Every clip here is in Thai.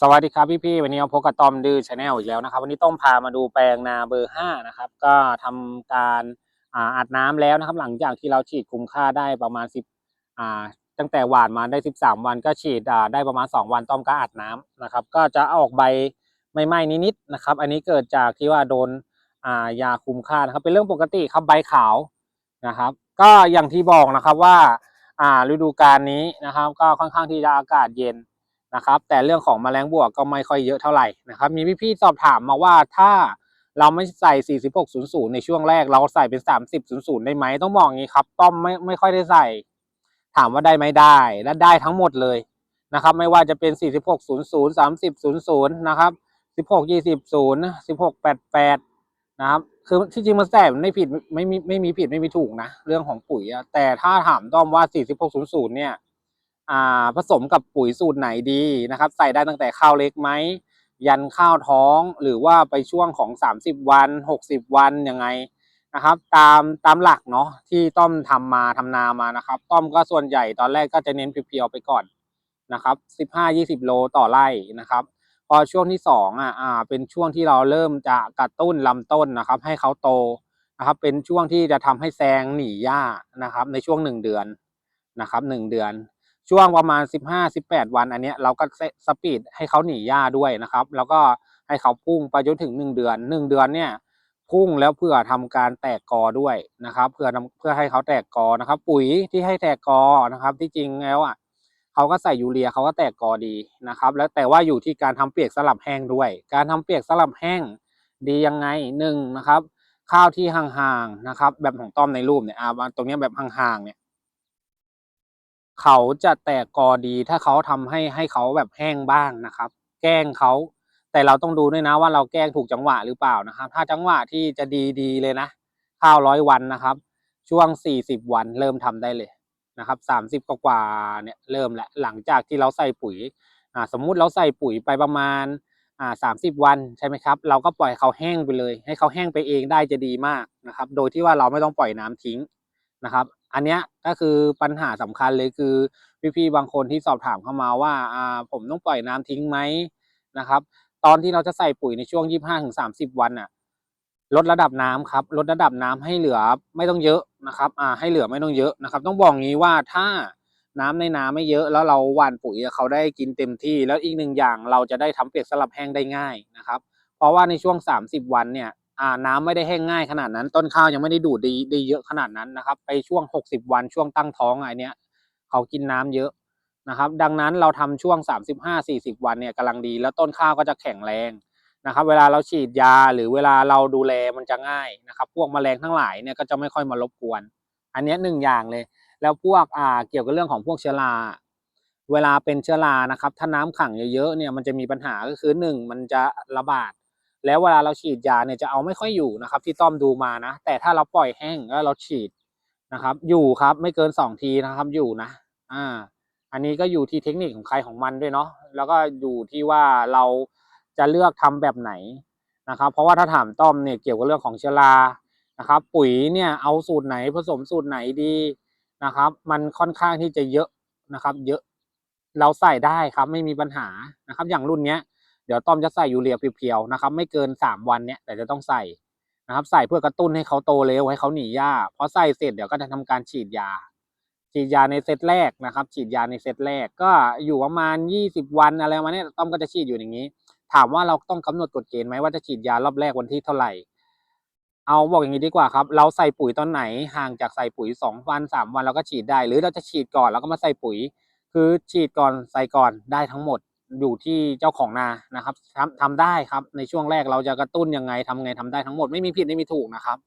สวัสดีครับพี่ๆวันนี้เราพบกับตอมดื้อชาแนลอีกแล้วนะครับ วันนี้ต้องพามาดูแปลงนาเบอร์ห้านะครับ ก็ทำการอัดน้ำแล้วนะครับ หลังจากที่เราฉีดคุมค่าได้ประมาณสิบอ่าตั้งแต่หว่านมาได้สิบสามวันก็ฉีดได้ประมาณสองวันต้อมก็อัดน้ำนะครับ ก็จะออกใบไม่ไหม้นิดๆนะครับ อันนี้เกิดจากที่ว่าโดนายาคุมค่านะครับ เป็นเรื่องปกติครับใบขาวนะครับ ก็อย่างที่บอกนะครับว่าอ่าฤดูกาลนี้นะครับ ก็ค่อนข้างที่จะอากาศเย็น นะครับ แต่เรื่องของแมลงบวกก็ไม่ค่อยเยอะเท่าไหร่นะครับ มีพี่ๆสอบถามมาว่าถ้าเราไม่ใส่ 4600 ในช่วงแรก เราใส่เป็น 3000 ได้ไหม ต้องบอกงี้ครับ ต้อมไม่ไม่ค่อยได้ใส่ ถามว่าได้ไหมได้ และได้ทั้งหมดเลยนะครับ ไม่ว่าจะเป็น 4600 3000 นะครับ 1620 1688 นะครับ คือที่จริงมันแสบไม่ผิดไม่มีไม่มีผิดไม่มีถูกนะ เรื่องของปุ๋ยอะแต่ถ้าถามต้อมว่า 4600 เนี่ย ผสมกับปุ๋ยสูตรไหนดีนะครับ ใส่ได้ตั้งแต่ข้าวเล็กไหมยันข้าวท้องหรือว่าไปช่วงของ 30 วัน 60 วันยังไงนะครับ ตามตามหลักเนาะที่ต้อมทำมาทำนามานะครับ ต้อมก็ส่วนใหญ่ตอนแรกก็จะเน้นเพียวๆไปก่อนนะครับ 15-20 โลต่อไร่นะครับ พอช่วงที่สองอะอ่าเป็นช่วงที่เราเริ่มจะกระตุ้นลำต้นนะครับ ให้เขาโตนะครับ เป็นช่วงที่จะทำให้แซงหนีหญ้านะครับ ในช่วงหนึ่งเดือนนะครับหนึ่งเดือน ช่วงประมาณ 15-18 วันอันเนี้ยเราก็สปีดให้เขาหนีหญ้าด้วยนะครับ แล้วก็ให้เขาพุ่งไปจนถึง 1 เดือน 1 เดือนเนี่ยพุ่งแล้วเพื่อทำการแตกกอด้วยนะครับ เพื่อเพื่อให้เขาแตกกอนะครับ ปุ๋ยที่ให้แตกกอนะครับ ที่จริงแล้วอะเขาก็ใส่ยูเรียเขาก็แตกกอดีนะครับ แล้วแต่ว่าอยู่ที่การทำเปียกสลับแห้งด้วย การทำเปียกสลับแห้งดียังไงหนึ่งนะครับ ข้าวที่ห่างๆนะครับ แบบของต้อมในรูปเนี่ยอ่าตรงนี้แบบห่างๆเนี่ย เขาจะแตกกอดีถ้าเขาทำให้ให้เขาแบบแห้งบ้างนะครับ แกล้งเขาแต่เราต้องดูด้วยนะว่าเราแกล้งถูกจังหวะหรือเปล่านะครับ ถ้าจังหวะที่จะดีดีเลยนะ ข้าวร้อยวันนะครับ ช่วงสี่สิบวันเริ่มทำได้เลยนะครับสามสิบกว่าเนี่ยเริ่มแหละหลังจากที่เราใส่ปุ๋ยอ่าสมมุติเราใส่ปุ๋ยไปประมาณอ่าสามสิบวันใช่ไหมครับ เราก็ปล่อยเขาแห้งไปเลย ให้เขาแห้งไปเองได้จะดีมากนะครับ โดยที่ว่าเราไม่ต้องปล่อยน้ำทิ้งนะครับ อันเนี้ยก็คือปัญหาสำคัญเลยคือพี่ๆบางคนที่สอบถามเข้ามาว่าอ่าผมต้องปล่อยน้ำทิ้งไหมนะครับ ตอนที่เราจะใส่ปุ๋ยในช่วง 25-30 วันน่ะลดระดับน้ำครับลดระดับน้ำให้เหลือไม่ต้องเยอะนะครับอ่าให้เหลือไม่ต้องเยอะนะครับ ต้องบอกงี้ว่าถ้าน้ำในนาไม่เยอะแล้วเราหว่านปุ๋ยเขาได้กินเต็มที่ แล้วอีกหนึ่งอย่างเราจะได้ทำเปียกสลับแห้งได้ง่ายนะครับ เพราะว่าในช่วง 30 วันเนี่ย อ่าน้ำไม่ได้แห้งง่ายขนาดนั้น ต้นข้าวยังไม่ได้ดูดดีดีเยอะขนาดนั้นนะครับ ไปช่วง 60 วันช่วงตั้งท้องไอเนี้ยเขากินน้ำเยอะนะครับ ดังนั้นเราทำช่วง 35-40 วันเนี่ยกำลังดีแล้วต้นข้าวก็จะแข็งแรงนะครับ เวลาเราฉีดยาหรือเวลาเราดูแลมันจะง่ายนะครับ พวกแมลงทั้งหลายเนี่ยก็จะไม่ค่อยมารบกวน อันเนี้ยหนึ่งอย่างเลย แล้วพวกอ่าเกี่ยวกับเรื่องของพวกเชื้อราเวลาเป็นเชื้อรานะครับ ถ้าน้ำขังเยอะๆเนี่ยมันจะมีปัญหาก็คือหนึ่งมันจะระบาด แล้วเวลาเราฉีดยาเนี่ยจะเอาไม่ค่อยอยู่นะครับ ที่ต้อมดูมานะ แต่ถ้าเราปล่อยแห้งแล้วเราฉีดนะครับ อยู่ครับไม่เกินสองทีนะครับอยู่นะ อ่า อันนี้ก็อยู่ที่เทคนิคของใครของมันด้วยเนาะแล้วก็อยู่ที่ว่าเราจะเลือกทำแบบไหนนะครับ เพราะว่าถ้าถามต้อมเนี่ยเกี่ยวกับเรื่องของเชื้อรานะครับ ปุ๋ยเนี่ยเอาสูตรไหนผสมสูตรไหนดีนะครับ มันค่อนข้างที่จะเยอะนะครับ เยอะเราใส่ได้ครับไม่มีปัญหานะครับ อย่างรุ่นเนี้ย เดี๋ยวต้อมจะใส่ยูเรียเพียวๆนะครับไม่เกินสามวันเนี้ยแต่จะต้องใส่นะครับ ใส่เพื่อกระตุ้นให้เขาโตเร็วให้เขาหนีหญ้าพอใส่เสร็จเดี๋ยวก็จะทำการฉีดยา ฉีดยาในเซตแรกนะครับ ฉีดยาในเซตแรกก็อยู่ประมาณยี่สิบวันอะไรประมาณเนี้ยต้อมก็จะฉีดอยู่อย่างนี้ ถามว่าเราต้องกำหนดกฎเกณฑ์ไหมว่าจะฉีดยารอบแรกวันที่เท่าไหร่เอาบอกอย่างนี้ดีกว่าครับ เราใส่ปุ๋ยตอนไหนห่างจากใส่ปุ๋ยสองวันสามวันเราก็ฉีดได้ หรือเราจะฉีดก่อนแล้วก็มาใส่ปุ๋ย คือฉีดก่อนใส่ก่อนได้ทั้งหมด อยู่ที่เจ้าของนานะครับทำทำได้ครับในช่วงแรกเราจะกระตุ้นยังไงทำไงทำได้ทั้งหมดไม่มีผิดไม่มีถูกนะครับ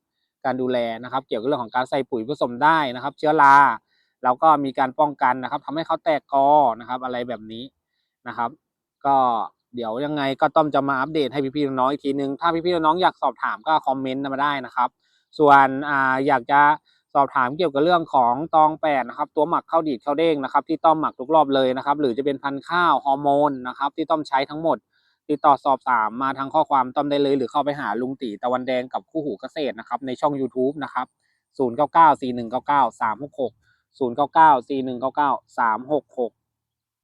การดูแลนะครับ เกี่ยวกับเรื่องของการใส่ปุ๋ยผสมได้นะครับ เชื้อราเราก็มีการป้องกันนะครับทำให้เขาแตกกอนะครับ อะไรแบบนี้นะครับ ก็เดี๋ยวยังไงก็ต้อมจะมาอัปเดตให้พี่ๆน้องๆอีกทีนึงถ้าพี่ๆน้องๆอยากสอบถามก็คอมเมนต์มาได้นะครับ ส่วนอ่าอยากจะ สอบถามเกี่ยวกับเรื่องของตองแปดนะครับตัวหมักข้าวดีดข้าวเด้งนะครับที่ต้อมหมักทุกรอบเลยนะครับหรือจะเป็นพันธุ์ข้าวฮอร์โมนนะครับที่ต้อมใช้ทั้งหมด ติดต่อสอบถามมาทางข้อความต้อมได้เลย หรือเข้าไปหาลุงตีตะวันแดงกับคู่หูเกษตรนะครับในช่อง YouTube นะครับ0 9 9 4 1 9 9 3 6 6 0 9 9 4 1 9 9 3 6 6